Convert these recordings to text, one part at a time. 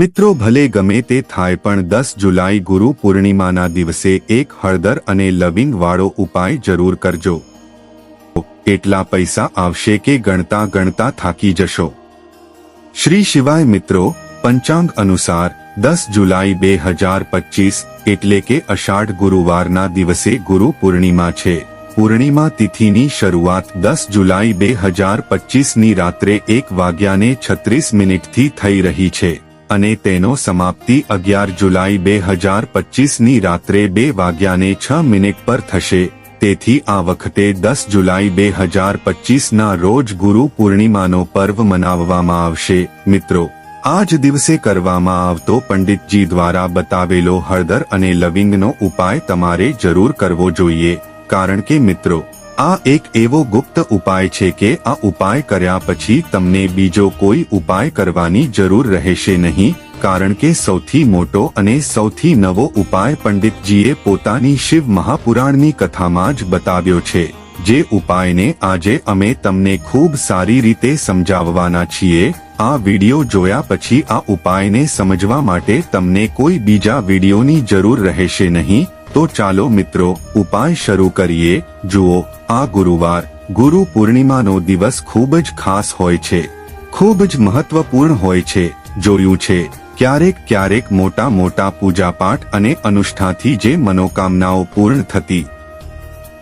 મિત્રો ભલે ગમે તે થાય પણ દસ જુલાઈ ગુરુ પૂર્ણિમાના દિવસે એક હળદર અને લવિંગ વાળો ઉપાય જરૂર કરજો. એટલા પૈસા આવશે કે ગણતા ગણતા થાકી જશો. શ્રી શિવાય મિત્રો, પંચાંગ અનુસાર દસ જુલાઈ બે હજાર પચીસ એટલે કે અષાઢ ગુરુવારના દિવસે ગુરુ પૂર્ણિમા છે. પૂર્ણિમા તિથિની શરૂઆત દસ જુલાઈ બે હજાર પચીસની રાત્રે એક વાગ્યાને છત્રીસ મિનિટથી થઈ રહી છે. અને તેનો સમાપ્તિ અગિયાર જુલાઈ બે હજાર પચીસની રાત્રે બે વાગ્યાને છ મિનિટ પર થશે. તેથી આ વખતે દસ જુલાઈ બે હજાર પચીસના રોજ ગુરુ પૂર્ણિમાનો પર્વ મનાવવામાં આવશે. મિત્રો આ જ દિવસે કરવામાં આવતો પંડિતજી દ્વારા બતાવેલો હળદર અને લવિંગનો ઉપાય તમારે જરૂર કરવો જોઈએ. કારણ કે મિત્રો આ એક એવો ગુપ્ત ઉપાય છે કે આ ઉપાય કર્યા પછી તમને બીજો કોઈ ઉપાય કરવાની જરૂર રહેશે નહીં, કારણ કે સૌથી મોટો અને સૌથી નવો ઉપાય પંડિતજીએ પોતાની શિવ મહાપુરાણની કથામાં જ બતાવ્યો છે. જે ઉપાયને આજે અમે તમને ખૂબ સારી રીતે સમજાવવાના છીએ, આ વિડિયો જોયા પછી આ ઉપાયને સમજવા માટે તમને કોઈ બીજા વિડિયોની જરૂર રહેશે નહીં તો ચાલો મિત્રો, ઉપાય શરૂ કરીએ. જુઓ, આ ગુરુવાર, ગુરુ પૂર્ણિમાનો દિવસ ખૂબ જ ખાસ હોય છે. ખૂબ જ મહત્વપૂર્ણ હોય છે. જોયું છે, ક્યારેક ક્યારેક મોટા મોટા પૂજાપાઠ અને અનુષ્ઠાથી જે મનોકામનાઓ પૂર્ણ થતી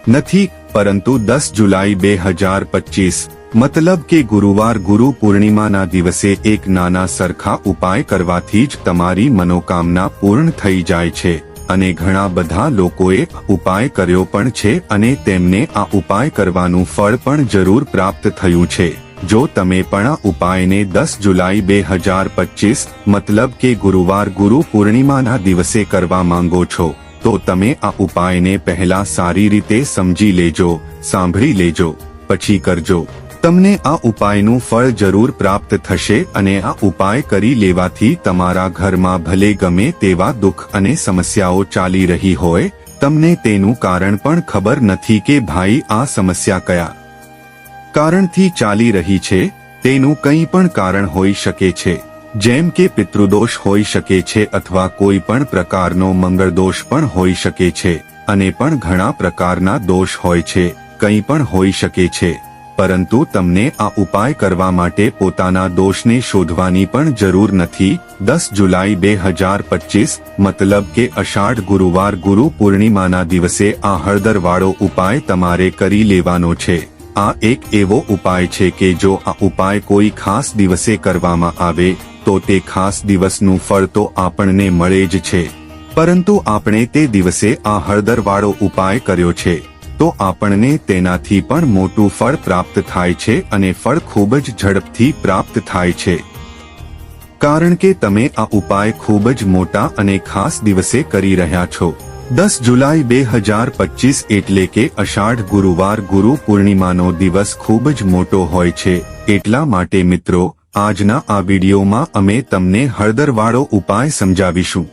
નથી, પરંતુ દસ જુલાઈ બે હજાર પચીસ, મતલબ કે ગુરુવાર ગુરુ પૂર્ણિમાના દિવસે એક નાના સરખા ઉપાય કરવાથી જ તમારી મનોકામના પૂર્ણ થઈ જાય છે. અને ઘણા બધા લોકોએ ઉપાય કર્યો પણ છે અને તેમને આ ઉપાય કરવાનું ફળ પણ જરૂર પ્રાપ્ત થયું છે. જો તમે પણ આ ઉપાયને દસ જુલાઈ બે હજાર પચીસ, મતલબ કે ગુરુવાર ગુરુ પૂર્ણિમાના દિવસે કરવા માંગો છો, તો તમે આ ઉપાયને પહેલા સારી રીતે સમજી લેજો, સાંભળી લેજો, પછી કરજો. તમને આ ઉપાયનું ફળ જરૂર પ્રાપ્ત થશે અને આ ઉપાય કરી લેવાથી તમારા ઘરમાં ભલે ગમે તેવા દુઃખ અને સમસ્યાઓ ચાલી રહી હોય, તમને તેનું કારણ પણ ખબર નથી કે ભાઈ આ સમસ્યા કયા કારણથી ચાલી રહી છે, તેનું કંઈ પણ કારણ હોઈ શકે છે. જેમ કે પિતૃદોષ હોઈ શકે છે અથવા કોઈ પણ પ્રકારનો મંગળદોષ પણ હોઈ શકે છે, અને પણ ઘણા પ્રકારના દોષ હોય છે, કંઈ પણ હોઈ શકે છે. પરંતુ તમને આ ઉપાય કરવા માટે પોતાના દોષને શોધવાની પણ જરૂર નથી. દસ જુલાઈ બે હજાર પચીસ, મતલબ કે અષાઢ ગુરુવાર ગુરુ પૂર્ણિમાના દિવસે આ હળદરવાળો ઉપાય તમારે કરી લેવાનો છે. આ એક એવો ઉપાય છે કે જો આ ઉપાય કોઈ ખાસ દિવસે કરવામાં આવે, તો તે ખાસ દિવસનું ફળ તો આપણને મળે જ છે. પરંતુ આપણે તે દિવસે આ હળદરવાળો ઉપાય કર્યો છે. તો આપણને તેનાથી પણ મોટું ફળ પ્રાપ્ત થાય છે અને ફળ ખૂબ જ ઝડપથી પ્રાપ્ત થાય છે. કારણ કે તમે આ ઉપાય ખૂબ જ મોટા અને ખાસ દિવસે કરી રહ્યા છો. દસ જુલાઈ બે હજાર પચીસ એટલે કે અષાઢ ગુરુવાર ગુરુ પૂર્ણિમાનો દિવસ ખૂબ જ મોટો હોય છે. એટલા માટે મિત્રો, આજના આ વિડીયોમાં અમે તમને હળદરવાળો ઉપાય સમજાવીશું.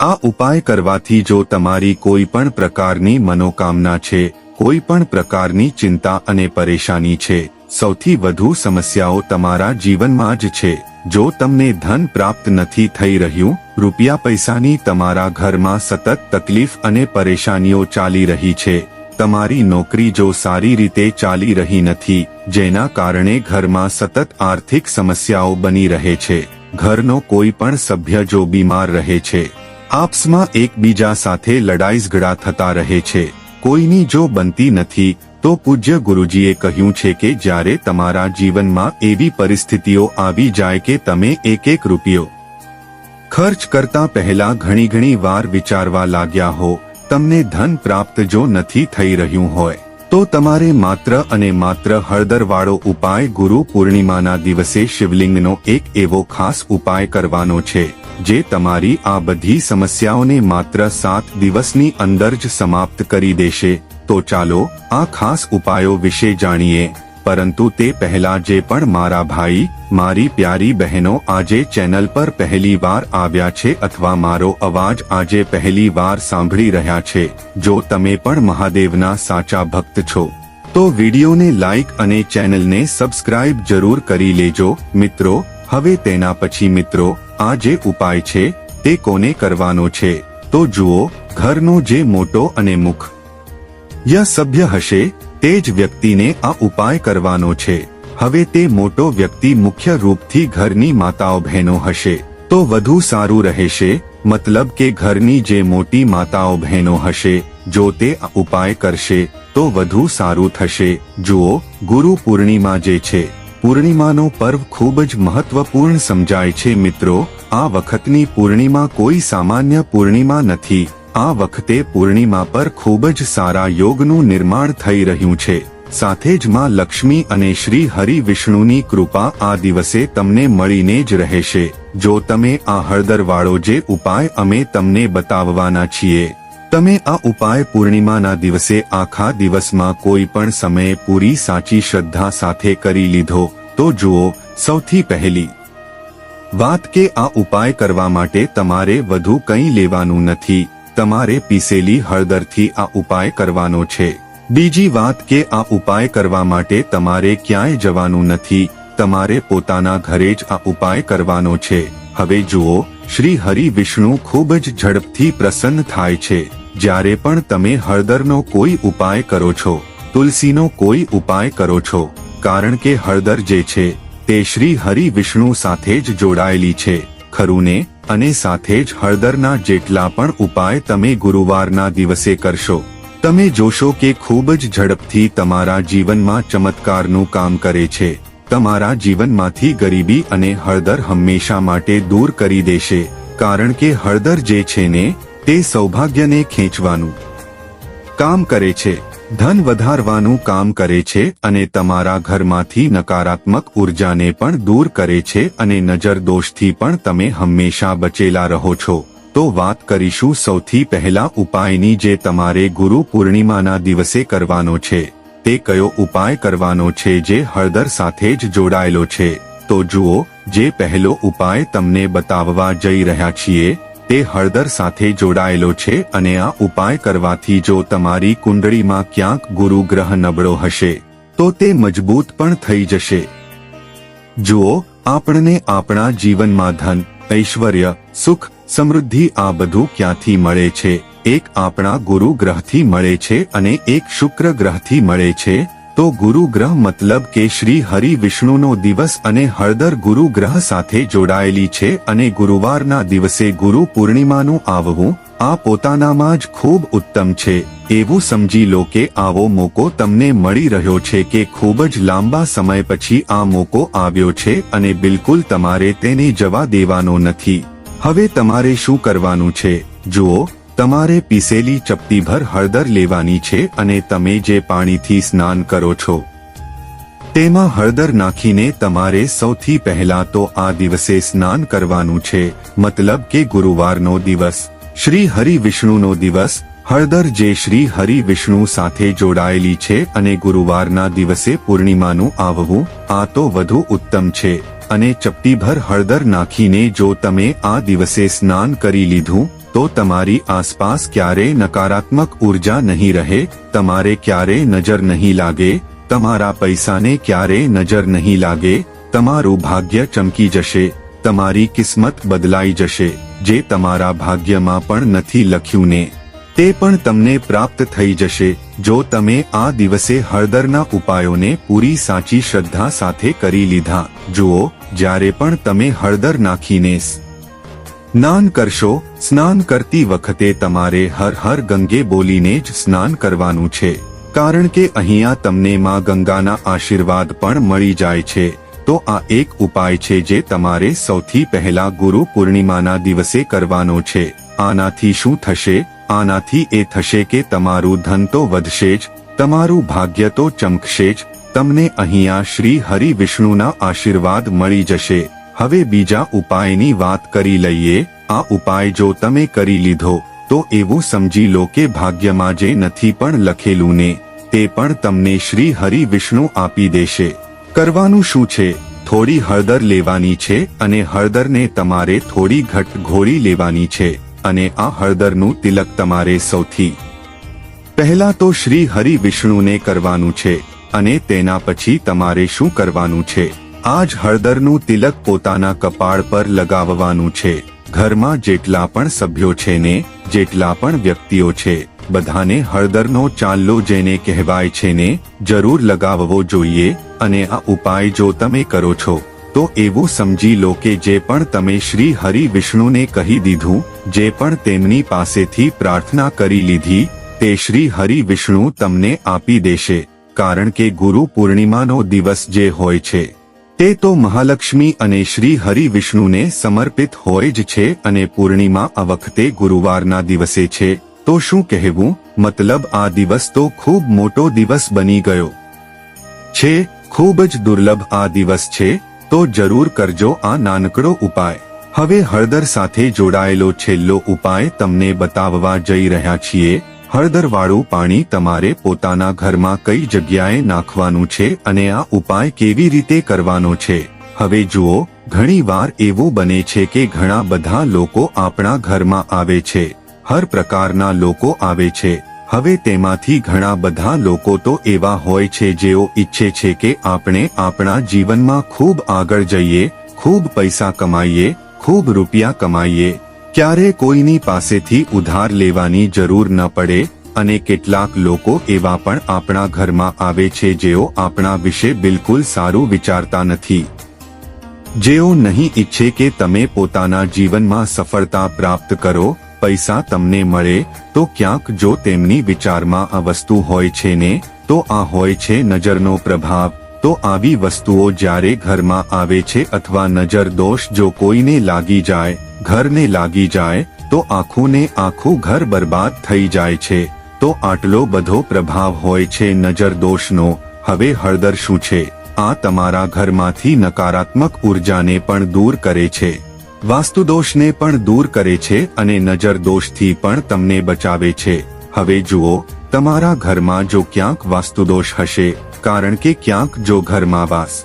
આ ઉપાય કરવાથી જો તમારી કોઈ પણ પ્રકારની મનોકામના છે, કોઈ પણ પ્રકારની ચિંતા અને પરેશાની છે, સૌથી વધુ સમસ્યાઓ તમારા જીવનમાં જ છે. જો તમને ધન પ્રાપ્ત નથી થઈ રહ્યું, રૂપિયા પૈસાની તમારા ઘરમાં સતત તકલીફ અને પરેશાનીઓ ચાલી રહી છે. તમારી નોકરી જો સારી રીતે ચાલી રહી નથી, જેના કારણે ઘરમાં સતત આર્થિક સમસ્યાઓ બની રહે છે. ઘરનો કોઈ પણ સભ્ય જો બીમાર રહે છે આપસમાં એકબીજા સાથે લડાઈઝઘડા થતા રહે છે. કોઈની જો બનતી નથી, તો પૂજ્ય ગુરુજીએ કહ્યું છે કે જ્યારે તમારા જીવનમાં એવી પરિસ્થિતિઓ આવી જાય કે તમે એક એક રૂપિયો ખર્ચ કરતા પહેલા ઘણી ઘણી વાર વિચારવા લાગ્યા હો, તમને ધન પ્રાપ્ત જો નથી થઈ રહ્યું હોય, તો તમારે માત્ર અને માત્ર હળદરવાળો ઉપાય ગુરુ પૂર્ણિમાના દિવસે શિવલિંગનો એક એવો ખાસ ઉપાય કરવાનો છે. જે તમારી આ બધી સમસ્યાઓને માત્ર સાત દિવસની અંદર જ સમાપ્ત કરી દેશે, તો ચાલો આ ખાસ ઉપાયો વિશે જાણીએ. પરંતુ તે પહેલા જે પણ મારા ભાઈ, મારી પ્યારી બહેનો આજે ચેનલ પર પહેલી વાર આવ્યા છે અથવા મારો અવાજ આજે પહેલી વાર સાંભળી રહ્યા છે, જો તમે પણ મહાદેવના સાચા ભક્ત છો, તો વિડીયોને લાઈક અને ચેનલને સબસ્ક્રાઇબ જરૂર કરી લેજો. મિત્રો હવે તેના પછી મિત્રો, આ જે ઉપાય છે, તે કોને કરવાનો છે? તો જુઓ, ઘરનો જે મોટો અને મુખ ય સભ્ય હશે, તે જ વ્યક્તિને આ ઉપાય કરવાનો છે. હવે તે મોટો વ્યક્તિ મુખ્ય રૂપથી ઘરની માતાઓ બહેનો હશે. તો વધુ સારું રહેશે, મતલબ કે ઘરની જે મોટી માતાઓ બહેનો હશે, જો તે આ ઉપાય કરશે, તો વધુ સારું થશે. જુઓ, ગુરુ પૂર્ણિમા જે છે પૂર્ણિમાનો પર્વ ખૂબ જ મહત્વપૂર્ણ સમજાય છે મિત્રો. આ વખતની પૂર્ણિમા કોઈ સામાન્ય પૂર્ણિમા નથી. આ વખતે પૂર્ણિમા પર ખૂબ જ સારા યોગનું નિર્માણ થઈ રહ્યું છે. સાથે જ માં લક્ષ્મી અને શ્રી હરિ વિષ્ણુની કૃપા આ દિવસે તમને મળીને જ રહેશે. જો તમે આ હળદરવાળો જે ઉપાય અમે તમને બતાવવાના છીએ તમે આ ઉપાય પૂર્ણિમાના દિવસે આખા દિવસમાં કોઈ પણ સમયે પૂરી સાચી શ્રદ્ધા સાથે કરી લીધો, તો જુઓ, સૌથી પહેલી વાત કે આ ઉપાય કરવા માટે તમારે વધુ કંઈ લેવાનું નથી, તમારે પીસેલી હળદરથી આ ઉપાય કરવાનો છે. બીજી વાત કે આ ઉપાય કરવા માટે તમારે ક્યાંય જવાનું નથી, તમારે પોતાના ઘરે જ આ ઉપાય કરવાનો છે. હવે જુઓ શ્રી હરિ વિષ્ણુ ખૂબ જ ઝડપથી પ્રસન્ન થાય છે. જ્યારે પણ તમે હળદરનો કોઈ ઉપાય કરો છો, તુલસીનો કોઈ ઉપાય કરો છો, કારણ કે હળદર જે છે, તે શ્રી હરિ વિષ્ણુ સાથે જ જોડાયેલી છે. ખરું ને અને સાથે જ હળદરના જેટલા પણ ઉપાય તમે ગુરુવારના દિવસે કરશો, તમે જોશો કે ખૂબ જ ઝડપથી તમારા જીવનમાં ચમત્કારનું કામ કરે છે. તમારા જીવનમાંથી ગરીબી અને હળદર હંમેશા માટે દૂર કરી દેશે, કારણ કે હળદર જે છે ને, તે સૌભાગ્યને ખેંચવાનું કામ કરે છે. ધન વધારવાનું કામ કરે છે અને તમારા ઘરમાંથી નકારાત્મક ઉર્જાને પણ દૂર કરે છે અને નજર દોષથી પણ તમે હંમેશા બચેલા રહો છો. તો વાત કરીશું સૌથી પહેલા ઉપાયની જે તમારે ગુરુ પૂર્ણિમાના દિવસે કરવાનો છે. તે કયો ઉપાય કરવાનો છે જે હળદર સાથે જ જોડાયેલો છે? તો જુઓ, જે પહેલો ઉપાય તમને બતાવવા જઈ રહ્યા છીએ, તે હળદર સાથે જોડાયેલો છે અને આ ઉપાય કરવાથી જો તમારી કુંડળીમાં ક્યાંક ગુરુ ગ્રહ નબળો હશે, તો તે મજબૂત પણ થઈ જશે. જુઓ, આપણને આપણા જીવનમાં ધન, ઐશ્વર્ય, સુખ, સમૃદ્ધિ આ બધું ક્યાંથી મળે છે? એક આપણા ગુરુ ગ્રહથી મળે છે અને એક શુક્ર ગ્રહથી મળે છે, તો ગુરુ ગ્રહ મતલબ કે શ્રી હરિ વિષ્ણુનો દિવસ અને હળદર ગુરુ ગ્રહ સાથે જોડાયેલી છે અને ગુરુવારના દિવસે ગુરુ પૂર્ણિમાનું આવવું આ પોતાનામાં જ ખૂબ ઉત્તમ છે. એવું સમજી લો કે આવો મોકો તમને મળી રહ્યો છે કે ખૂબ જ લાંબા સમય પછી આ મોકો આવ્યો છે અને બિલકુલ તમારે તેને જવા દેવાનો નથી. હવે તમારે શું કરવાનું છે? જુઓ તમારે પીસેલી ચપટીભર હળદર લેવાની છે અને તમે જે પાણીથી સ્નાન કરો છો, તેમાં હળદર નાખીને તમારે સૌથી પહેલા તો આ દિવસે સ્નાન કરવાનું છે, મતલબ કે ગુરુવારનો દિવસ, શ્રી હરિ વિષ્ણુનો દિવસ, હળદર જે શ્રી હરિ વિષ્ણુ સાથે જોડાયેલી છે અને ગુરુવારના દિવસે પૂર્ણિમાનું આવવું, આ તો વધુ ઉત્તમ છે. અને ચપટીભર હળદર નાખીને જો તમે આ દિવસે સ્નાન કરી લીધું, તો તમારી આસપાસ ક્યારે નકારાત્મક ઊર્જા નહીં રહે, તમારે ક્યારેય નજર નહીં લાગે, તમારા પૈસાને ક્યારેય નજર નહીં લાગે, તમારું ભાગ્ય ચમકી જશે, તમારી કિસ્મત બદલાઈ જશે, જે તમારા ભાગ્યમાં પણ નથી લખ્યું ને. તે પણ તમને પ્રાપ્ત થઈ જશે, જો તમે આ દિવસે હળદરના ઉપાયોને પૂરી સાચી શ્રદ્ધા સાથે કરી લીધા. જુઓ જ્યારે પણ તમે હળદર નાખીને સ્નાન કરશો, સ્નાન કરતી વખતે તમારે હર હર ગંગે બોલીને જ સ્નાન કરવાનું છે. કારણ કે અહીંયા તમને માં ગંગાના આશીર્વાદ પણ મળી જાય છે. તો આ એક ઉપાય છે જે તમારે સૌથી પહેલા ગુરુ પૂર્ણિમાના દિવસે કરવાનો છે. આનાથી શું થશે? આનાથી એ થશે કે તમારું ધન તો વધશે જ, તમારું ભાગ્ય તો ચમકશે જ તમને અહીંયા શ્રી હરિ વિષ્ણુના આશીર્વાદ મળી જશે. હવે બીજા ઉપાયની વાત કરી લઈએ. આ ઉપાય જો તમે કરી લીધો, તો એવું સમજી લો કે ભાગ્યમાં જે નથી પણ લખેલું ને, તે પણ તમને શ્રી હરિ વિષ્ણુ આપી દેશે. કરવાનું શું છે? થોડી હળદર લેવાની છે અને હળદરને તમારે થોડી ઘટ ઘોળી લેવાની છે અને આ હળદરનું તિલક તમારે સૌથી પહેલા તો શ્રી હરિ વિષ્ણુને કરવાનું છે. અને તેના પછી તમારે શું કરવાનું છે? આ જ હળદરનું તિલક પોતાના કપાળ પર લગાવવાનું છે. ઘરમાં જેટલા પણ સભ્યો છે ને, જેટલા પણ વ્યક્તિઓ છે, બધાને હળદરનો ચાલલો જેને કહેવાય છે ને, જરૂર લગાવવો જોઈએ અને આ ઉપાય જો તમે કરો છો, તો એવું સમજી લો કે જે પણ તમે શ્રી હરિ વિષ્ણુને કહી દીધું, જે પણ તેમની પાસેથી પ્રાર્થના કરી લીધી, તે શ્રી હરિ વિષ્ણુ તમને આપી દેશે. કારણ કે ગુરુ પૂર્ણિમાનો દિવસ જે હોય છે, તે તો મહાલક્ષ્મી અને શ્રી હરિ વિષ્ણુને સમર્પિત હોય જ છે અને પૂર્ણિમા આ વખતે ગુરુવારના દિવસે છે, તો શું કહેવું? મતલબ આ દિવસ તો ખૂબ મોટો દિવસ બની ગયો. છે, ખૂબ જ દુર્લભ આ દિવસ છે, તો જરૂર કરજો આ નાનકડો ઉપાય. હવે હળદર સાથે જોડાયેલો છેલ્લો ઉપાય તમને બતાવવા જઈ રહ્યા છીએ હળદરવાળું પાણી તમારે પોતાના ઘરમાં કઈ જગ્યાએ નાખવાનું છે અને આ ઉપાય કેવી રીતે કરવાનો છે? હવે જુઓ ઘણી વાર એવું બને છે કે ઘણા બધા લોકો આપણા ઘરમાં આવે છે. હર પ્રકારના લોકો આવે છે. હવે તેમાંથી ઘણા બધા લોકો તો એવા હોય છે જેઓ ઈચ્છે છે કે આપણે આપણા જીવનમાં ખૂબ આગળ જઈએ, ખૂબ પૈસા કમાઈએ, ખૂબ રૂપિયા કમાઈએ. ક્યારે કોઈની પાસેથી ઉધાર લેવાની જરૂર ન પડે અને કેટલાક લોકો એવા પણ આપણા ઘરમાં આવે છે જેઓ આપણા વિશે બિલકુલ સારું વિચારતા નથી. જેઓ નહીં ઈચ્છે કે તમે પોતાના જીવનમાં સફળતા પ્રાપ્ત કરો, પૈસા તમને મળે, તો ક્યાંક જો તેમની વિચારમાં આ વસ્તુ હોય છે ને, તો આ હોય છે નજરનો પ્રભાવ. તો આવી વસ્તુઓ જ્યારે ઘરમાં આવે છે અથવા નજર દોષ જો કોઈને લાગી જાય, ઘરને લાગી જાય, તો આખુંને આખું ઘર બરબાદ થઈ જાય છે. તો આટલો બધો પ્રભાવ હોય છે નજર દોષનો. હવે હળદર શું છે? આ તમારા ઘરમાંથી નકારાત્મક ઉર્જાને પણ દૂર કરે છે. વાસ્તુદોષને પણ દૂર કરે છે અને નજર દોષથી પણ તમને બચાવે છે. હવે જુઓ, તમારા ઘરમાં જો ક્યાંક વાસ્તુદોષ હશે કારણ કે ક્યાંક જો ઘરમાં વાસ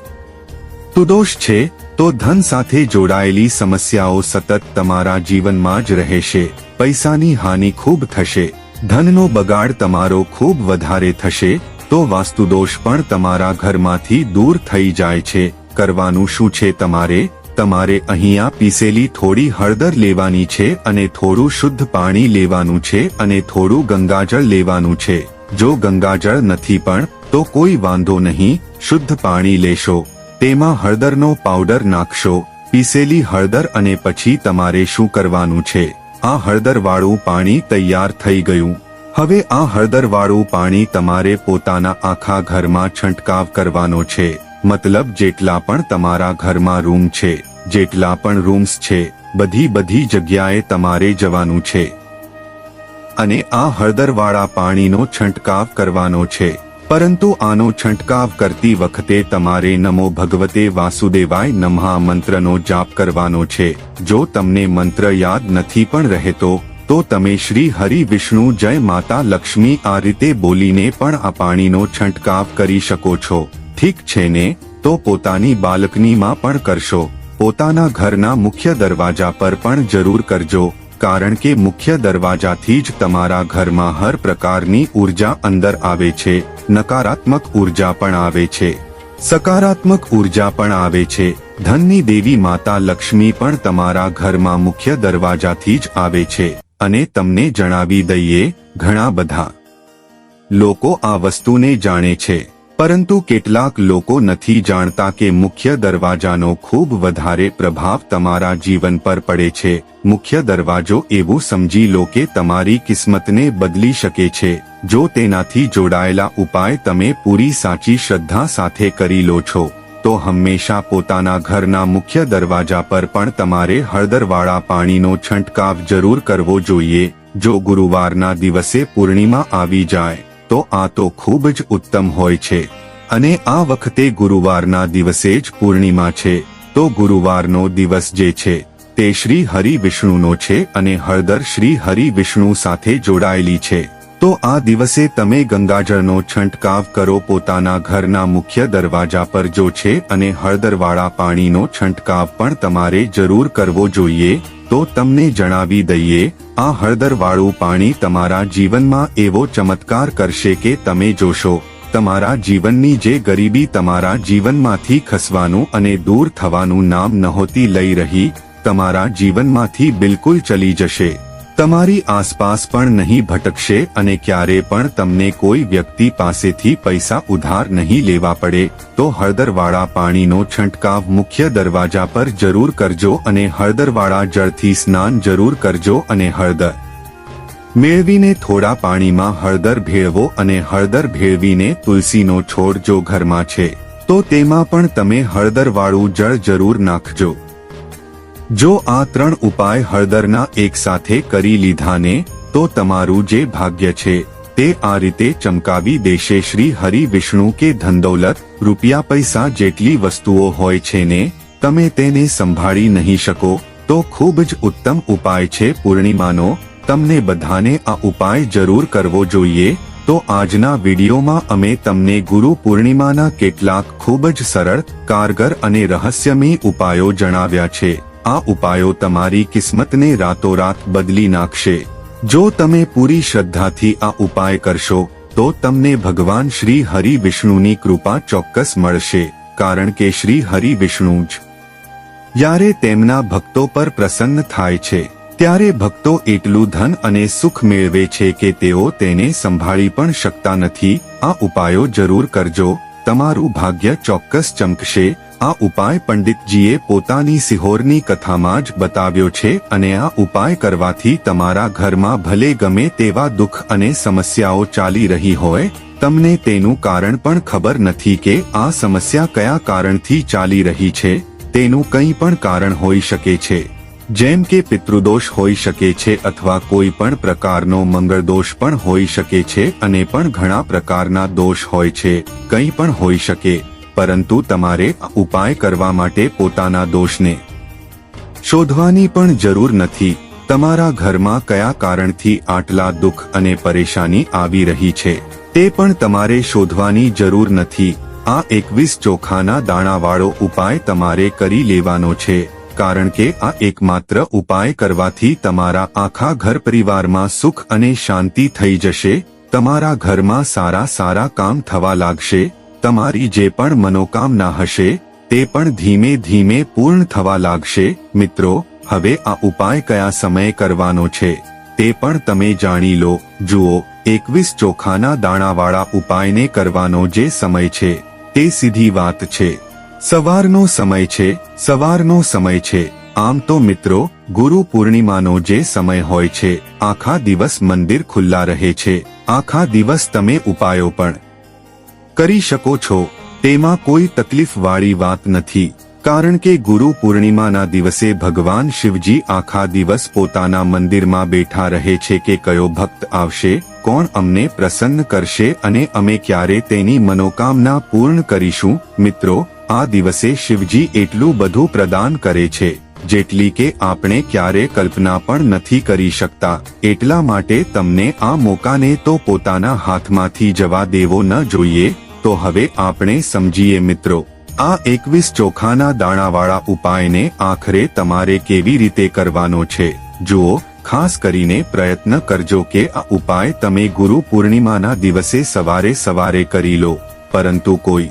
તુદોષ છે, તો ધન સાથે જોડાયેલી સમસ્યાઓ સતત તમારા જીવનમાં જ રહેશે. પૈસાની હાનિ ખૂબ થશે. ધનનો બગાડ તમારો ખૂબ વધારે થશે, તો વાસ્તુદોષ પણ તમારા ઘરમાંથી દૂર થઈ જાય છે. કરવાનું શું છે તમારે? તમારે અહીંયા પીસેલી થોડી હળદર લેવાની છે અને થોડું શુદ્ધ પાણી લેવાનું છે અને થોડું ગંગાજળ લેવાનું છે. જો ગંગાજળ નથી પણ તો કોઈ વાંધો નહીં, શુદ્ધ પાણી લેશો. તેમાં હળદરનો પાવડર નાખશો. પીસેલી હળદર અને પછી તમારે શું કરવાનું છે? આ હળદરવાળું પાણી તૈયાર થઈ ગયું. હવે આ હળદરવાળું પાણી તમારે પોતાના આખા ઘરમાં છંટકાવ કરવાનો છે. મતલબ જેટલા પણ તમારા ઘરમાં રૂમ છે, જેટલા પણ રૂમ્સ છે, બધી બધી જગ્યાએ તમારે જવાનું છે. અને આ હળદરવાળા પાણીનો છંટકાવ કરવાનો છે. પરંતુ આનો છંટકાવ કરતી વખતે તમારે નમો ભગવતે વાસુદેવાય નમઃ મંત્રનો જાપ કરવાનો છે. જો તમને મંત્ર યાદ નથી પણ રહેતો, તો તમે શ્રી હરિ વિષ્ણુ જય માતા લક્ષ્મી આ રીતે બોલીને પણ આ પાણીનો છંટકાવ કરી શકો છો. ઠીક છે ને? તો પોતાની બાલકનીમાં પણ કરશો. પોતાના ઘરના મુખ્ય દરવાજા પર પણ જરૂર કરજો. કારણ કે મુખ્ય દરવાજાથી જ તમારા ઘરમાં હર પ્રકારની ઊર્જા અંદર આવે છે, નકારાત્મક ઊર્જા પણ આવે છે. સકારાત્મક ઊર્જા પણ આવે છે. ધનની દેવી માતા લક્ષ્મી પણ તમારા ઘરમાં મુખ્ય દરવાજાથી જ આવે છે. અને તમને જણાવી દઈએ ઘણા બધા. લોકો આ વસ્તુને જાણે છે. પરંતુ કેટલાક લોકો નથી જાણતા કે મુખ્ય દરવાજાનો ખૂબ વધારે પ્રભાવ તમારા જીવન પર પડે છે. મુખ્ય દરવાજો એવું સમજી લો કે તમારી કિસ્મતને બદલી શકે છે. જો તેનાથી જોડાયેલા ઉપાય તમે પૂરી સાચી શ્રદ્ધા સાથે કરી લો છો, તો હંમેશા પોતાના ઘરના મુખ્ય દરવાજા પર પણ તમારે હળદરવાળા પાણીનો છંટકાવ જરૂર કરવો જોઈએ. જો ગુરુવારના દિવસે પૂર્ણિમા આવી જાય તો આ તો ખૂબ જ ઉત્તમ હોય છે. અને આ વખતે ગુરુવારના દિવસે જ પૂર્ણિમા છે. તો ગુરુવારનો દિવસ જે છે, તે શ્રી હરિ વિષ્ણુનો છે અને હળદર શ્રી હરિ વિષ્ણુ સાથે જોડાયેલી છે. તો આ દિવસે તમે ગંગાજળનો છંટકાવ કરો પોતાના ઘરના મુખ્ય દરવાજા પર જો છે અને હળદરવાળા પાણીનો છંટકાવ પણ તમારે જરૂર કરવો જોઈએ, તો તમને જણાવી દઈએ, આ હળદરવાળું પાણી તમારા જીવનમાં એવો ચમત્કાર કરશે કે તમે જોશો, તમારા જીવનની જે ગરીબી તમારા જીવનમાંથી ખસવાનું અને દૂર થવાનું નામ નહોતી લઈ રહી, તમારા જીવનમાંથી બિલકુલ ચલી જશે. તમારી આસપાસ પણ નહીં ભટકશે અને ક્યારે પણ તમને કોઈ વ્યક્તિ પાસેથી પૈસા ઉધાર નહીં લેવા પડે, તો હળદરવાળા પાણીનો છંટકાવ મુખ્ય દરવાજા પર જરૂર કરજો અને હળદરવાળા જળથી સ્નાન જરૂર કરજો અને હળદર મેળવીને થોડા પાણીમાં હળદર ભેળવો અને હળદર ભેળવીને તુલસીનો છોડ જો ઘરમાં છે, તો તેમાં પણ તમે હળદરવાળું જળ જરૂર નાખજો. જો આ ત્રણ ઉપાય હળદરના એકસાથે કરી લીધાને, તો તમારું જે ભાગ્ય છે, તે આ રીતે ચમકાવી દેશે શ્રી હરિ વિષ્ણુ કે ધનદૌલત, રૂપિયા પૈસા જેટલી વસ્તુઓ હોય છે ને, તમે તેને સંભાળી નહીં શકો, તો ખૂબ જ ઉત્તમ ઉપાય છે પૂર્ણિમાનો, તમને બધાને આ ઉપાય જરૂર કરવો જોઈએ, તો આજના વિડીયોમાં અમે તમને ગુરુ પૂર્ણિમાના કેટલાક ખૂબ જ સરળ, કારગર અને રહસ્યમય ઉપાયો જણાવ્યા છે. આ ઉપાયો તમારી કિસ્મતને રાતોરાત બદલી નાખશે. જો તમે પૂરી શ્રદ્ધાથી આ ઉપાય કરશો, તો તમને ભગવાન શ્રી હરિ વિષ્ણુની કૃપા ચોક્કસ મળશે, કારણ કે શ્રી હરિ વિષ્ણુ જ યારે તેમના ભક્તો પર પ્રસન્ન થાય છે. ત્યારે ભક્તો એટલું ધન અને સુખ મેળવે છે કે તેઓ તેને સંભાળી પણ શકતા નથી. આ ઉપાયો જરૂર કરજો. તમારું ભાગ્ય ચોક્કસ ચમકશે. આ ઉપાય પંડિતજીએ પોતાની સિહોરની કથામાં જ બતાવ્યો છે અને આ ઉપાય કરવાથી તમારા ઘરમાં ભલે ગમે તેવા દુઃખ અને સમસ્યાઓ ચાલી રહી હોય, તમને તેનું કારણ પણ ખબર નથી કે આ સમસ્યા કયા કારણથી ચાલી રહી છે. તેનું કંઈ પણ કારણ હોઈ શકે છે. જેમ કે પિતૃદોષ હોઈ શકે છે અથવા કોઈ પણ પ્રકારનો મંગળ દોષ પણ હોઈ શકે છે અને પણ ઘણા પ્રકારના દોષ હોય છે, કંઈ પણ હોઈ શકે, પરંતુ તમારે ઉપાય કરવા માટે પોતાના દોષને શોધવાની પણ જરૂર નથી. તમારા ઘરમાં કયા કારણથી આટલા દુઃખ અને પરેશાની આવી રહી છે, તે પણ તમારે શોધવાની જરૂર નથી. આ એકવીસ ચોખાના દાણાવાળો ઉપાય તમારે કરી લેવાનો છે. કારણ કે આ એકમાત્ર ઉપાય કરવાથી તમારા આખા ઘર પરિવારમાં સુખ અને શાંતિ થઈ જશે, તમારા ઘરમાં સારા સારા કામ થવા લાગશે, તમારી જે પણ મનોકામના હશે, તે પણ ધીમે ધીમે પૂર્ણ થવા લાગશે. મિત્રો, હવે આ ઉપાય કયા સમયે કરવાનો છે, તે પણ તમે જાણી લો. જુઓ, એકવીસ ચોખાના દાણાવાળા ઉપાયને કરવાનો જે સમય છે, તે સીધી વાત છે. સવારનો સમય છે, સવારનો સમય છે. આમ તો મિત્રો, ગુરુ પૂર્ણિમાનો જે સમય હોય છે, આખા દિવસ મંદિર ખુલ્લા રહે છે. આખા દિવસ તમે ઉપાયો પણ કરી શકો છો. તેમાં કોઈ તકલીફ વાળી વાત નથી. કારણ કે ગુરુ પૂર્ણિમાના દિવસે ભગવાન શિવજી આખા દિવસ પોતાના મંદિરમાં બેઠા રહે છે કે કયો ભક્ત આવશે, કોણ અમને પ્રસન્ન કરશે અને અમે ક્યારે તેની મનોકામના પૂર્ણ કરીશું. મિત્રો આ દિવસે શિવજી એટલું બધું પ્રદાન કરે છે, જેટલી કે આપણે ક્યારે કલ્પના પણ નથી કરી શકતા. એટલા માટે તમને આ મોકાને તો પોતાના હાથમાંથી જવા દેવો ન જોઈએ, તો હવે આપણે સમજીએ મિત્રો. આ એકવીસ ચોખાના દાણાવાળા ઉપાયને આખરે તમારે કેવી રીતે કરવાનો છે? જુઓ, ખાસ કરીને પ્રયત્ન કરજો કે આ ઉપાય તમે ગુરુ પૂર્ણિમાના દિવસે સવારે સવારે કરી લો. પરંતુ કોઈ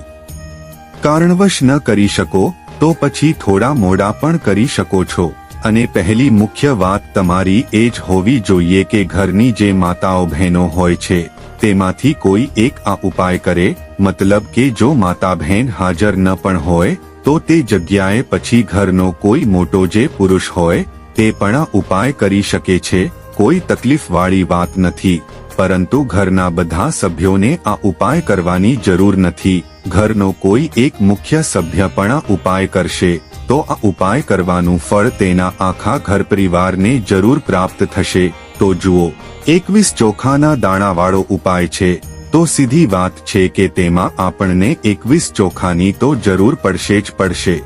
કારણવશ ન કરી શકો, તો પછી થોડા મોડા પણ કરી શકો છો. અને પહેલી મુખ્ય વાત તમારી એ જ હોવી જોઈએ કે ઘરની જે માતાઓ બહેનો હોય છે, તેમાંથી કોઈ એક આ ઉપાય કરે, મતલબ કે જો માતા બહેન હાજર ન પણ હોય, તો તે જગ્યાએ પછી ઘરનો કોઈ મોટો જે પુરુષ હોય, તે પણ આ ઉપાય કરી શકે છે, કોઈ તકલીફ વાળી વાત નથી. પરંતુ ઘરના બધા સભ્યોને આ ઉપાય કરવાની જરૂર નથી. ઘરનો કોઈ એક મુખ્ય સભ્ય પણ આ ઉપાય કરશે. તો આ ઉપાય કરવાનું ફળ તેના આખા ઘર પરિવારને જરૂર પ્રાપ્ત થશે. તો જુઓ, એકવીસ ચોખાના દાણાવાળો ઉપાય છે. તો સીધી વાત છે કે તેમાં આપણને એકવીસ ચોખાની તો જરૂર પડશે જ પડશે.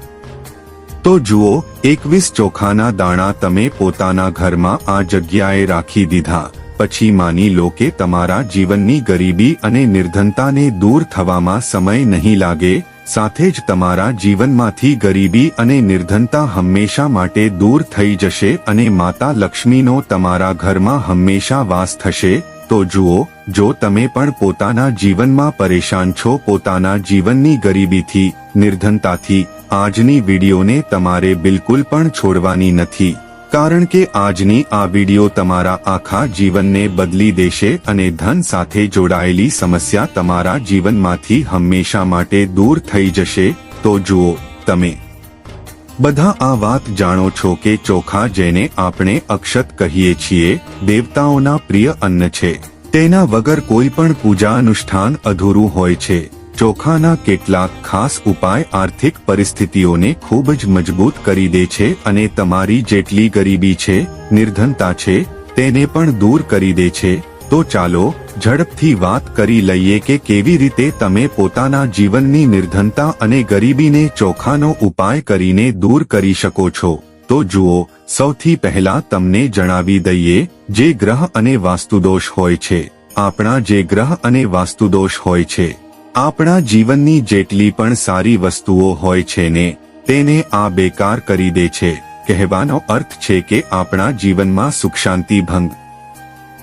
તો જુઓ, એકવીસ ચોખાના દાણા તમે પોતાના ઘરમાં આ જગ્યાએ રાખી દીધા. પછી માની લો કે તમારા જીવનની ગરીબી અને નિર્ધનતાને દૂર થવામાં સમય નહીં લાગે, સાથે જ તમારા જીવનમાંથી ગરીબી અને નિર્ધનતા હંમેશા માટે દૂર થઈ જશે અને માતા લક્ષ્મીનો તમારા ઘરમાં હંમેશા વાસ થશે. તો જુઓ, જો તમે પણ પોતાના જીવનમાં પરેશાન છો, પોતાના જીવનની ગરીબીથી, નિર્ધનતાથી, આજની વિડીયોને તમારે બિલકુલ પણ છોડવાની નથી. કારણ કે આજની આ વીડિયો તમારા આખા જીવનને બદલી દેશે અને ધન સાથે જોડાયેલી સમસ્યા તમારા જીવનમાંથી હંમેશા માટે દૂર થઈ જશે. તો જુઓ, તમે બધા આ વાત જાણો છો કે ચોખા જેને આપણે અક્ષત કહીએ છીએ, દેવતાઓના પ્રિય અન્ન છે. તેના વગર કોઈ પણ પૂજા અનુષ્ઠાન અધૂરું હોય છે. ચોખાના કેટલાક ખાસ ઉપાય આર્થિક પરિસ્થિતિઓને ખૂબ જ મજબૂત કરી દે છે અને તમારી જેટલી ગરીબી છે, નિર્ધનતા છે, તેને પણ દૂર કરી દે છે. તો ચાલો, ઝડપથી વાત કરી લઈએ કે કેવી રીતે તમે પોતાના જીવનની નિર્ધનતા અને ગરીબીને ચોખાનો ઉપાય કરીને દૂર કરી શકો છો. તો જુઓ, સૌથી પહેલા તમને જણાવી દઈએ, જે ગ્રહ અને વાસ્તુદોષ હોય છે. આપણા જે ગ્રહ અને વાસ્તુદોષ હોય છે. આપણા જીવનની જેટલી પણ સારી વસ્તુઓ હોય છે ને, તેને આ બેકાર કરી દે છે. કહેવાનો અર્થ છે કે આપણા જીવનમાં સુખ શાંતિ ભંગ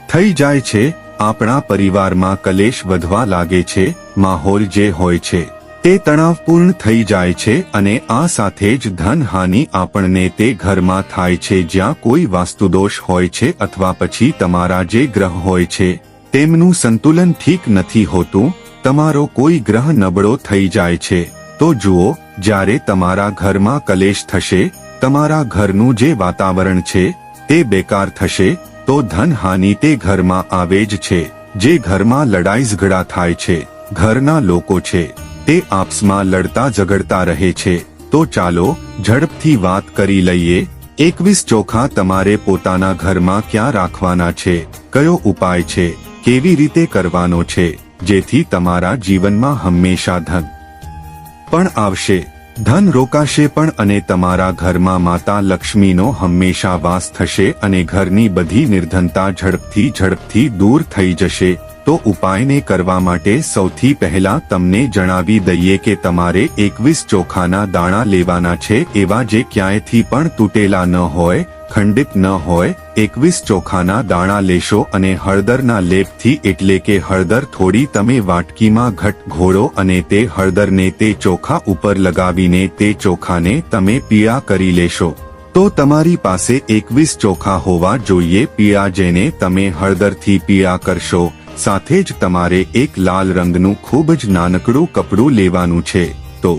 થઈ જાય છે, આપણા પરિવારમાં કલેશ વધવા લાગે છે, માહોલ જે હોય છે, તે તણાવપૂર્ણ થઈ જાય છે અને આ સાથે જ ધન હાનિ આપણને તે ઘરમાં થાય છે જ્યાં કોઈ વાસ્તુદોષ હોય છે અથવા પછી તમારા જે ગ્રહ હોય છે, તેમનું સંતુલન ઠીક નથી હોતું તમારો કોઈ ગ્રહ નબળો થઈ જાય છે, તો જુઓ, જ્યારે તમારા ઘરમાં કલેશ થશે, તમારા ઘરનું જે વાતાવરણ છે, તે બેકાર થશે, તો ધન હાનિ તે ઘરમાં આવે જ છે, જે ઘરમાં લડાઈ ઝઘડા થાય છે, ઘરના લોકો છે, તે આપસમાં લડતા ઝઘડતા રહે છે, તો ચાલો, ઝડપથી વાત કરી લઈએ, એકવીસ ચોખા તમારે પોતાના ઘરમાં ક્યાં રાખવાના છે, કયો ઉપાય છે, કેવી રીતે કરવાનો છે જેથી તમારા જીવનમાં હંમેશા ધન પણ આવશે. ધન રોકાશે પણ અને તમારા ઘરમાં માતા લક્ષ્મીનો હંમેશા વાસ થશે અને ઘરની બધી નિર્ધનતા ઝડપથી ઝડપથી દૂર થઈ જશે. તો ઉપાયને કરવા માટે સૌથી પહેલા તમને જણાવી દઈએ કે તમારે એકવીસ ચોખાના દાણા લેવાના છે એવા જે ક્યાંયથી પણ તૂટેલા ન હોય, ખંડિત ન હોય, એકવીસ ચોખાના દાણા લેશો અને હળદરના લેપથી એટલે કે હળદર થોડી તમે વાટકીમાં ઘટ ઘોળો અને તે હળદરને તે ચોખા ઉપર લગાવીને તે ચોખાને તમે પીળા કરી લેશો. તો તમારી પાસે એકવીસ ચોખા હોવા જોઈએ પીળા જેને તમે હળદરથી પીળા કરશો. સાથે જ તમારે એક લાલ રંગનું ખૂબ જ નાનકડું કપડું લેવાનું છે. તો,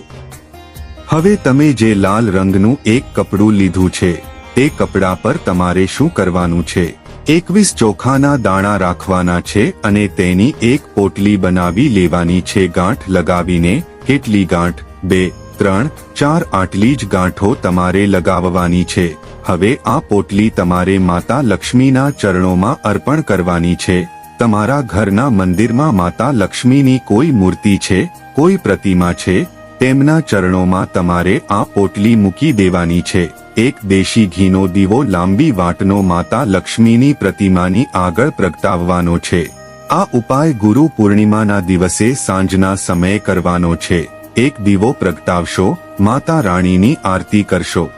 હવે તમે જે લાલ રંગનું એક કપડું લીધું છે, તે કપડા પર તમારે શું કરવાનું છે? એકવીસ ચોખાના દાણા રાખવાના છે અને તેની એક પોટલી બનાવી લેવાની છે ગાંઠ લગાવીને, કેટલી ગાંઠ? બે, ત્રણ, ચાર આટલી જ ગાંઠો તમારે લગાવવાની છે. હવે આ પોટલી તમારે માતા લક્ષ્મીના ચરણોમાં અર્પણ કરવાની છે. તમારા ઘરના મંદિરમાં માતા લક્ષ્મીની કોઈ મૂર્તિ છે, કોઈ પ્રતિમા છે, તેમના ચરણોમાં તમારે આ પોટલી મૂકી દેવાની છે. એક દેશી ઘીનો દીવો લાંબી વાટનો માતા લક્ષ્મીની પ્રતિમાની આગળ પ્રગટાવવાનો છે. આ ઉપાય ગુરુ પૂર્ણિમાના દિવસે સાંજના સમયે કરવાનો છે. એક દીવો પ્રગટાવશો, માતા રાણીની આરતી કરશો.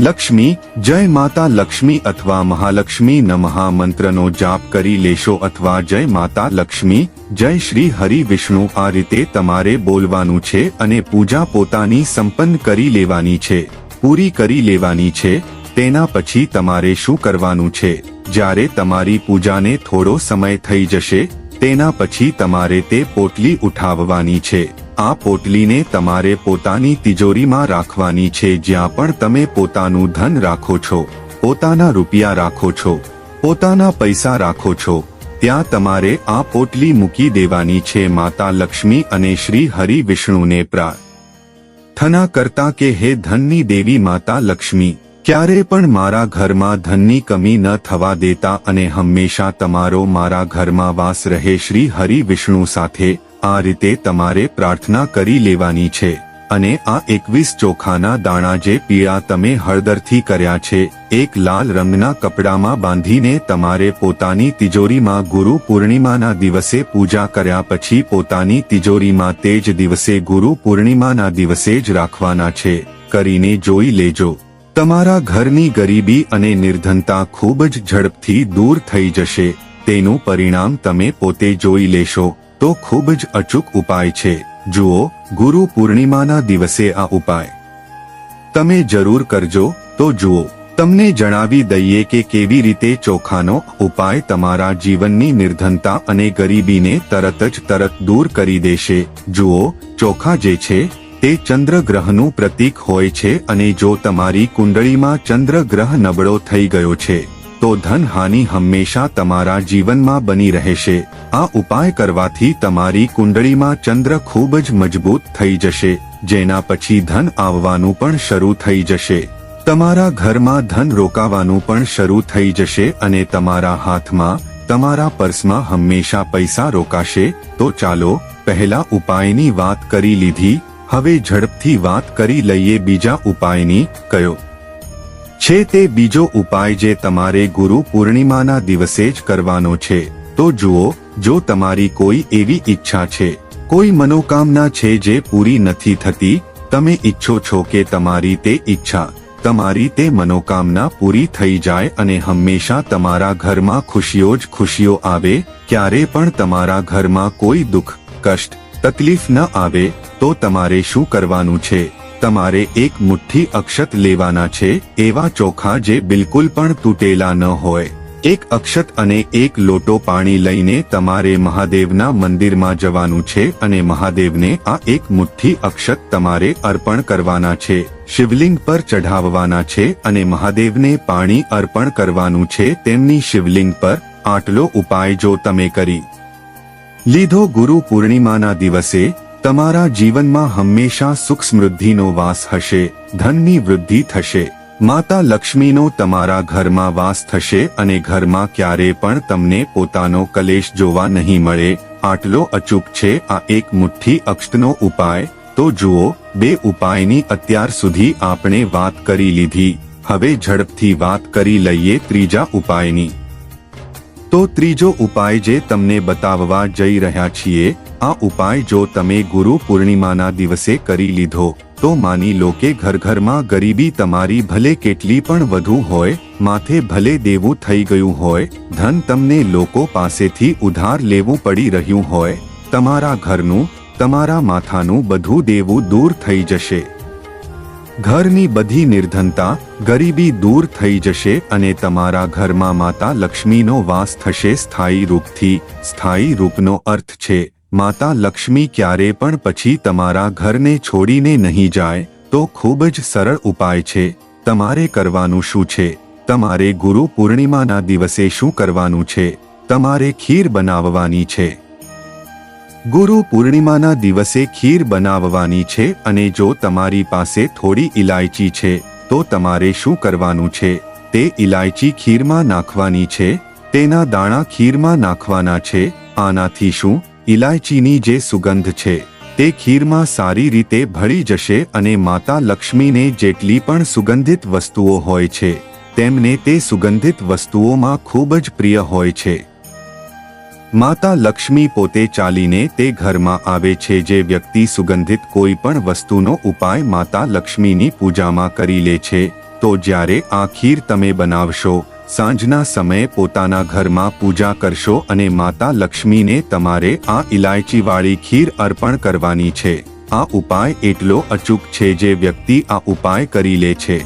લક્ષ્મી, જય માતા લક્ષ્મી અથવા મહાલક્ષ્મી નમઃ મંત્રનો જાપ કરી લેશો અથવા જય માતા લક્ષ્મી, જય શ્રી હરિ વિષ્ણુ આ રીતે તમારે બોલવાનું છે અને પૂજા પોતાની સંપન્ન કરી લેવાની છે, પૂરી કરી લેવાની છે, તેના પછી તમારે શું કરવાનું છે, જ્યારે તમારી પૂજાને થોડો સમય થઈ જશે, તેના પછી તમારે તે પોટલી ઉઠાવવાની છે. આ પોટલીને તમારે પોતાની તિજોરીમાં રાખવાની છે, જ્યાં પણ તમે પોતાનું ધન રાખો છો, પોતાના રૂપિયા રાખો છો, પોતાના પૈસા રાખો છો, ત્યાં તમારે આ પોટલી મૂકી દેવાની છે, માતા લક્ષ્મી અને શ્રી હરિ વિષ્ણુને પ્રા પ્રાર્થના કરતા કે હે ધનની દેવી માતા લક્ષ્મી ક્યારે પણ મારા ઘરમાં ધનની કમી ન થવા દેતા અને હંમેશા તમારો મારા ઘરમાં વાસ રહે શ્રી હરિ વિષ્ણુ સાથે, આ રીતે તમારે પ્રાર્થના કરી લેવાની છે. અને આ એકવીસ ચોખાના દાણા જે પીળા તમે હળદરથી કર્યા છે, એક લાલ રંગના કપડામાં બાંધીને તમારે પોતાની તિજોરીમાં ગુરુ પૂર્ણિમાના દિવસે પૂજા કર્યા પછી પોતાની તિજોરીમાં તે જ દિવસે ગુરુ પૂર્ણિમાના દિવસે જ રાખવાના છે. કરીને જોઈ લેજો. તમારા ઘરની ગરીબી અને નિર્ધનતા ખૂબ જ ઝડપથી દૂર થઈ જશે. તેનું પરિણામ તમે પોતે જોઈ લેશો. તો ખૂબ જ અચૂક ઉપાય છે. જુઓ, ગુરુ પૂર્ણિમાના દિવસે આ ઉપાય. તમે જરૂર કરજો. તો જુઓ, તમને જણાવી દઈએ કે કેવી રીતે ચોખાનો ઉપાય તમારા જીવનની નિર્ધનતા અને ગરીબીને તરત જ તરત દૂર કરી દેશે. જુઓ, ચોખા જે છે તે ચંદ્રગ્રહનું પ્રતીક હોય છે અને જો તમારી કુંડળીમાં ચંદ્રગ્રહ નબળો થઈ ગયો છે, તો ધન હાનિ હંમેશા તમારા જીવનમાં બની રહેશે. આ ઉપાય કરવાથી તમારી કુંડળીમાં ચંદ્ર ખૂબ જ મજબૂત થઈ જશે, જેના પછી ધન આવવાનું પણ શરૂ થઈ જશે. તમારા ઘરમાં ધન રોકાવાનું પણ શરૂ થઈ જશે અને તમારા હાથમાં, તમારા પર્સમાં હંમેશા પૈસા રોકાશે. તો ચાલો, પહેલા ઉપાયની વાત કરી લીધી. હવે ઝડપથી વાત કરી લઈએ બીજા ઉપાયની, કયો? છે તે બીજો ઉપાય જે તમારે ગુરુ પૂર્ણિમાના દિવસે જ કરવાનો છે. તો જુઓ, જો તમારી કોઈ એવી ઈચ્છા છે, કોઈ મનોકામના છે જે પૂરી નથી થતી, તમે ઈચ્છો છો કે તમારી તે ઈચ્છા, તમારી તે મનોકામના પૂરી થઈ જાય અને હંમેશા તમારા ઘરમાં ખુશીઓ જ ખુશીઓ આવે, ક્યારે પણ તમારા ઘરમાં કોઈ દુઃખ, કષ્ટ તકલીફ ન આવે તો તમારે શું કરવાનું છે? તમારે એક મુઠ્ઠી અક્ષત લેવાના છે, એવા ચોખા જે બિલકુલ પણ તૂટેલા ન હોય. એક અક્ષત અને એક લોટો પાણી લઈને તમારે મહાદેવના મંદિરમાં જવાનું છે અને મહાદેવને આ એક મુઠ્ઠી અક્ષત તમારે અર્પણ કરવાના છે. શિવલિંગ પર ચઢાવવાના છે અને મહાદેવને પાણી અર્પણ કરવાનું છે. તેમની શિવલિંગ પર આટલો ઉપાય જો તમે કરી લીધો ગુરુ પૂર્ણિમાના દિવસે, તમારા જીવનમાં હંમેશા સુખ સમૃદ્ધિનો વાસ હશે, ધનની વૃદ્ધિ થશે. માતા લક્ષ્મીનો તમારા ઘરમાં વાસ થશે અને ઘરમાં ક્યારે પણ તમને પોતાનો કલેશ જોવા નહીં મળે. આટલો અચૂક છે, આ એક મુઠ્ઠી અક્ષતનો ઉપાય. તો જુઓ, બે ઉપાયની અત્યાર સુધી આપણે વાત કરી લીધી. હવે ઝડપથી વાત કરી લઈએ ત્રીજા ઉપાયની. તો ત્રીજો ઉપાય જે તમને બતાવવા જઈ રહ્યા છીએ, આ ઉપાય જો તમે ગુરુ પૂર્ણિમાના દિવસે કરી લીધો, તો માની લો કે ઘર ઘરમાં ગરીબી તમારી ભલે કેટલી પણ વધુ હોય, માથે ભલે દેવું થઈ ગયું હોય, ધન તમને લોકો પાસેથી ઉધાર લેવું પડી રહ્યું હોય, તમારા ઘરનું, તમારા માથાનું બધું દેવું દૂર થઈ જશે. ઘરની બધી નિર્ધનતા ગરીબી દૂર થઈ જશે અને તમારા ઘરમાં માતા લક્ષ્મીનો વાસ થશે સ્થાયી રૂપથી. સ્થાયી રૂપનો અર્થ છે, માતા લક્ષ્મી ક્યારે પણ પછી તમારા ઘરને છોડીને નહીં જાય, તો ખૂબ જ સરળ ઉપાય છે. તમારે કરવાનું શું છે? તમારે ગુરુ પૂર્ણિમાના દિવસે શું કરવાનું છે? તમારે ખીર બનાવવાની છે. ગુરુ પૂર્ણિમાના દિવસે ખીર બનાવવાની છે અને જો તમારી પાસે થોડી ઇલાયચી છે, તો તમારે શું કરવાનું છે? તે ઇલાયચી ખીરમાં નાખવાની છે, તેના દાણા ખીરમાં નાખવાના છે, આનાથી શું? ઇલાયચીની જે સુગંધ છે, તે ખીરમાં સારી રીતે ભળી જશે અને માતા લક્ષ્મીને જેટલી પણ સુગંધિત વસ્તુઓ હોય છે, તેમને તે સુગંધિત વસ્તુઓમાં ખૂબ જ પ્રિય હોય છે. માતા લક્ષ્મી પોતે ચાલીને તે ઘરમાં આવે છે જે વ્યક્તિ સુગંધિત કોઈ પણ વસ્તુનો ઉપાય માતા લક્ષ્મીની પૂજામાં કરી લે છે. તો જ્યારે આ ખીર તમે બનાવશો, સાંજના સમયે પોતાના ઘરમાં પૂજા કરશો અને માતા લક્ષ્મીને તમારે આ ઇલાયચીવાળી ખીર અર્પણ કરવાની છે. આ ઉપાય એટલો અચૂક છે જે વ્યક્તિ આ ઉપાય કરી લે છે.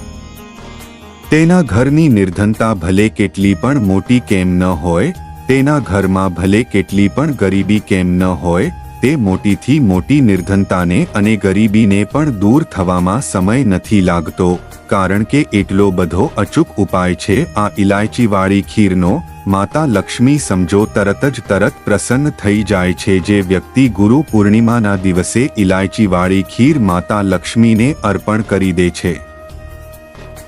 તેના ઘરની નિર્ધનતા ભલે કેટલી પણ મોટી કેમ ન હોય તેના ઘરમાં ભલે કેટલી પણ ગરીબી કેમ ન હોય, તે મોટીથી મોટી નિર્ધનતાને અને ગરીબીને પણ દૂર થવામાં સમય નથી લાગતો, કારણ કે એટલો બધો અચૂક ઉપાય છે, આ ઇલાયચીવાળી ખીરનો, માતા લક્ષ્મી સમજો તરત જ તરત પ્રસન્ન થઈ જાય છે જે વ્યક્તિ ગુરુ પૂર્ણિમાના દિવસે ઇલાયચીવાળી ખીર માતા લક્ષ્મીને અર્પણ કરી દે છે.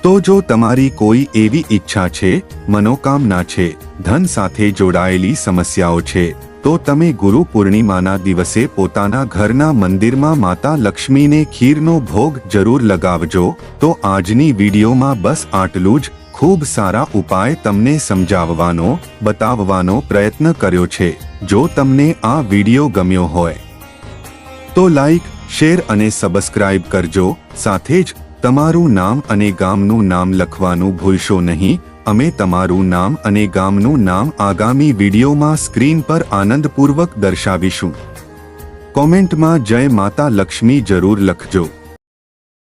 તો જો તમારી કોઈ એવી ઈચ્છા છે, મનોકામના છે, ધન સાથે જોડાયેલી સમસ્યાઓ છે, તો તમે ગુરુ પૂર્ણિમાના દિવસે પોતાના ઘરના મંદિરમાં માતા લક્ષ્મીને ખીરનો ભોગ જરૂર લગાવજો, તો આજની વિડીયોમાં બસ આટલું જ. ખૂબ સારા ઉપાય તમને સમજાવવાનો, બતાવવાનો પ્રયત્ન કર્યો છે. જો તમને આ વીડિયો ગમ્યો હોય, તો લાઈક, શેર અને સબસ્ક્રાઇબ કરજો. સાથે જ તમારું નામ અને ગામનું નામ લખવાનું ભૂલશો નહીં. અમે તમારું નામ અને ગામનું નામ આગામી વિડીયોમાં સ્ક્રીન પર આનંદપૂર્વક દર્શાવીશું. કોમેન્ટમાં જય માતા લક્ષ્મી જરૂર લખજો.